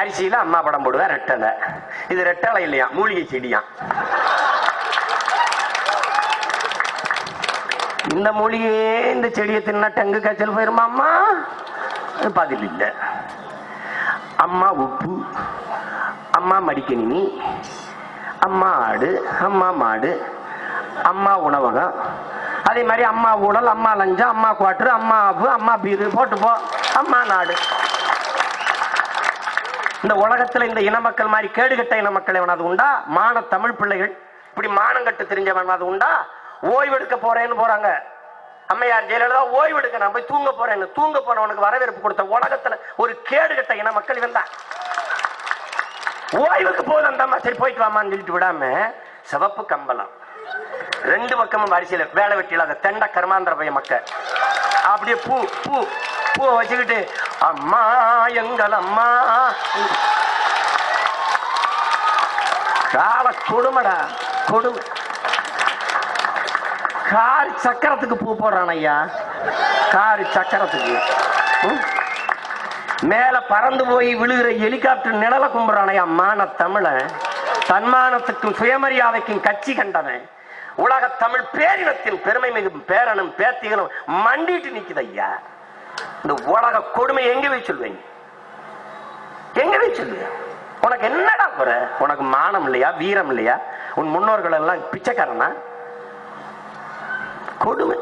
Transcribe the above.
அரிசியில அம்மா படம் போடுவேன் ரெட்டலை. இது ரெட்டலை இல்லையா? மூலிகை செடியா? இந்த மூலிகையே இந்த செடியை தின்னா டங்கு காய்ச்சல் போயிருமா அம்மா? பதில் இல்லை. அம்மா உப்பு அம்மா மடிக்கணினி அம்மா ஆடு அம்மா மாடு அம்மா உணவகம். அதே மாதிரி அம்மா ஊழல் அம்மா லஞ்சம் அம்மா குவாட்டர் அம்மா அப்பு அம்மா பீரு போட்டு போ. அம்மா நாடு. இந்த உலகத்துல இந்த இன மக்கள் மாதிரி கேடுகட்ட இன மக்கள் எவனாவது உண்டா? மான தமிழ் பிள்ளைகள். இப்படி மானம் கட்டு தெரிஞ்சவனாவது உண்டா? ஓய்வெடுக்க போறேன்னு போறாங்க. அம்மையார் ஜெயலலிதா ஓய்வெடுக்க நான் போய் தூங்க போறேன்னு. தூங்க போனவனுக்கு வரவேற்பு கொடுத்த உலகத்துல ஒரு கேடுகட்ட இன மக்கள் இவன் தான். ஓய்வுக்கு போகுது அந்த அம்மா சரி போயிட்டு வாமான்னு சொல்லிட்டு விடாம சிவப்பு கம்பளம். ரெண்டு பக்கமும் வரிசையில் வேலை வெட்டியில அந்த தெண்ட கர்மாந்திர பைய மக்கள் அப்படியே பூ பூ பூவை வச்சுக்கிட்டு அம்மா எங்கள் அம்மா. கால கொடுமடா கொடுமை. கார் சக்கரத்துக்கு பூ போடுறான் ஐயா கார் சக்கரத்துக்கு. மேல பறந்து போய் விழுகிற ஹெலிகாப்டர் நிழல கும்புறானையா மான தமிழன் தன்மானத்துக்கும் சுயமரியாதைக்கும் கட்சி கண்டவன். உலக தமிழ் பேரினத்தின் பெருமை மிகும் பேரனும் பேத்திகளும் மண்டிட்டு நிக்குது ஐயா. இந்த உலக கொடுமை எங்க போய் சொல்வீங்க எங்க போய் சொல்லுவீங்க? உனக்கு என்னடா குறை? உனக்கு மானம் இல்லையா? வீரம் இல்லையா? உன் முன்னோர்கள் எல்லாம் பிச்சைக்காரனா? கொடுமை.